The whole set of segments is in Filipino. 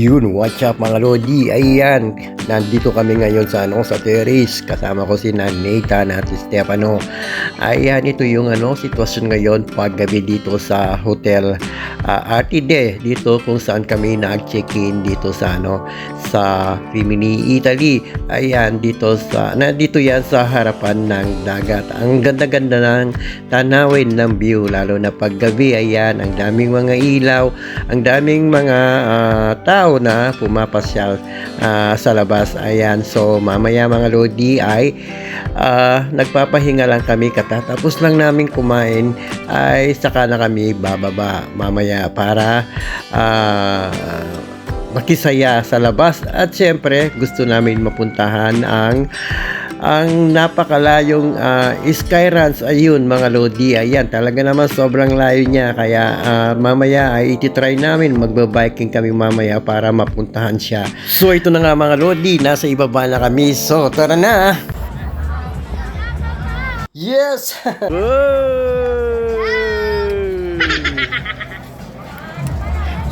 Yun, what's up mga Lodi? Ayan, nandito kami ngayon sa ano, sa terrace. Kasama ko si Nathan at Stefano. Ayan, ito yung ano, sitwasyon ngayon paggabi dito sa Hotel uh, Artide. Dito kung saan kami nag-check-in dito sa ano, sa Rimini, Italy. Ayan, dito sa, nandito yan sa harapan ng dagat. Ang ganda-ganda ng tanawin ng view, lalo na paggabi. Ayan, ang daming mga ilaw, ang daming mga ah, tao na pumapasyal ah, sa labas. Ayan, so mamaya mga Lodi ay ah, nagpapahinga lang kami katatapos lang namin kumain ay saka na kami bababa mamaya para ah, makisaya sa labas. At syempre gusto namin mapuntahan ang ang napakalayong uh, Skyruns ayun mga Lodi. Ayan talaga naman sobrang layo niya. Kaya ah, mamaya ay ititry namin. Magbabiking kami mamaya para mapuntahan siya. So ito na nga mga Lodi. Nasa ibaba na kami. So tara na. Yes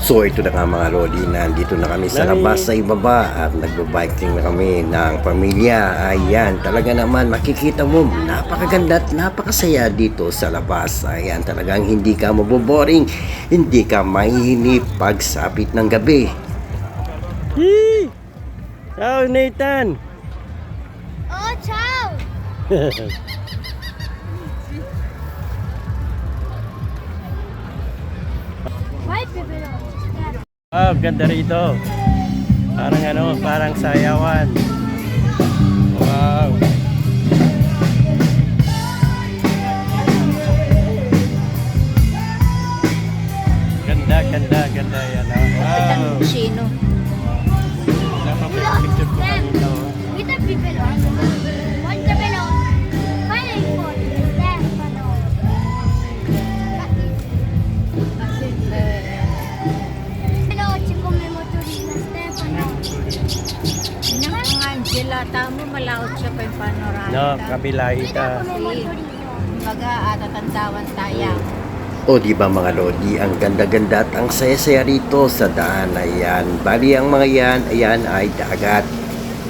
So ito na nga mga Lodi, nandito na kami sa labas sa ibaba at nagbabiking na kami ng pamilya. Ayan, talaga naman makikita mo, napakaganda at napakasaya dito sa labas. Ayan, talagang hindi ka maboboring, hindi ka mahihinip pagsapit ng gabi. Hey! Ciao Nathan! Oh, ciao! Vai, Pepero. Wow, ganda rito. Parang ano, parang sayawan. Wow. Ganda, ganda, ganda yan. ah. Wow. Sino? Napapicture ko kanina. oh. Guida Pepero. Monte Angela, tamo malaot siya pa yung panorama. No, kabila ita. Baga, atatandawan tayo. O di ba mga Lodi, ang ganda-ganda at ang saya-saya rito sa daan. Ayan, bali ang mga yan, ayan ay dagat.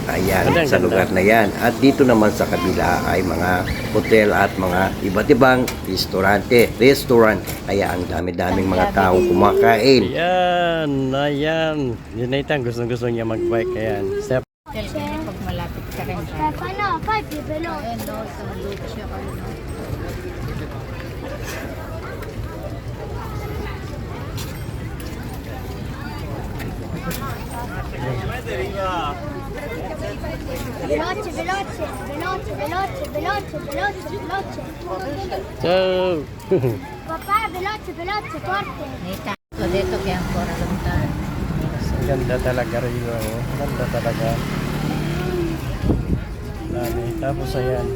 Ayan, Ganda, sa ganda. lugar na yan. At dito naman sa kabila ay mga hotel at mga iba't ibang restaurante, restaurant. Kaya ang dami-daming mga taong kumakain. Ayan, ayan. Yun Nathan, gustong-gusto niya mag-bike. Ayan. Step. Hotel ka na pag malapit ka rin. Stefano, vai Pepero. Ayun, no, sa Lucia ka no. Veloce, veloce, veloce, veloce, veloce, veloce, veloce. So, Papà, veloce, veloce, forte. Nita, so dito kaya ang kora luntan. ang ganda talaga rito. oh. Ang Ganda talaga. Dami. Tapos ayan.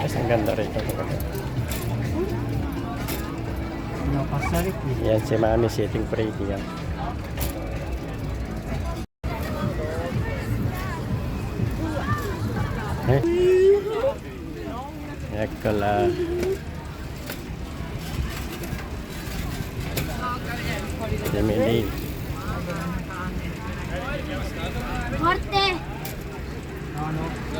Mas ang ganda rito talaga. Yan si Mami sitting pretty yan. Eh? Eccola. Emily. Forte.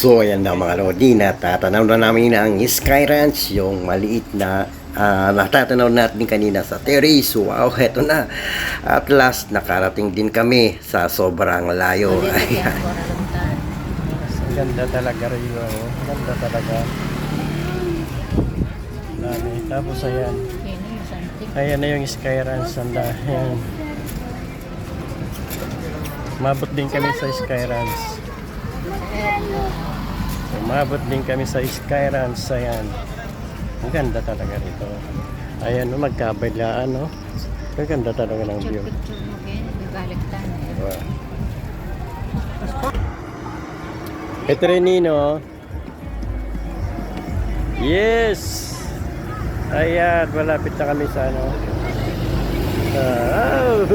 So, ayan na mga Lodi, natatanaw na namin ang Sky Ranch, yung maliit na ah, natatanaw natin kanina sa terrace. Wow, eto na. At last, nakarating din kami sa sobrang layo. Ayan. ganda talaga rito. oh. Ang Ganda talaga. Dami. Tapos ayan. Ayan na yung Skyruns. Sanda. Ayan. Mabot din kami sa Skyruns. Umabot din kami sa Skylands. Ayan. Ang ganda talaga rito. Ayan, magkabilaan, no? Ang ganda talaga ng view. Tayo. Wow. Ito rin Nino. Yes! Ayan, malapit na kami sa ano. Ah,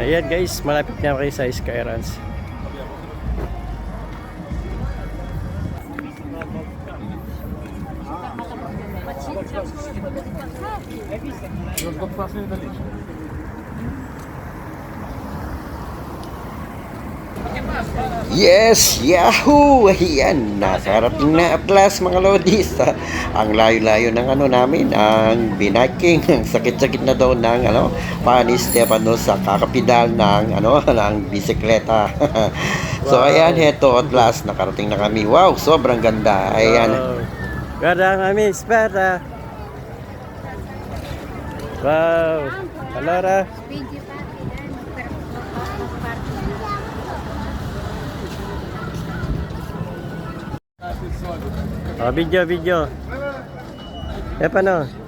Ayan guys, malapit na kayo sa Skyruns. Yes! Yahoo! Ayan, harap na at last mga lodis. Ah, Ang layo-layo ng ano namin, ang binaking, ang sakit-sakit na daw ng ano, pa ni Stefano sa kakapidal ng ano, ng bisikleta. so Wow. ayan, heto at last, nakarating na kami. Wow, sobrang ganda. Ayan. Wow. Ganda kami, Sparta. Wow. Yan, magpaparte. Oh, video, video. Eh, paano?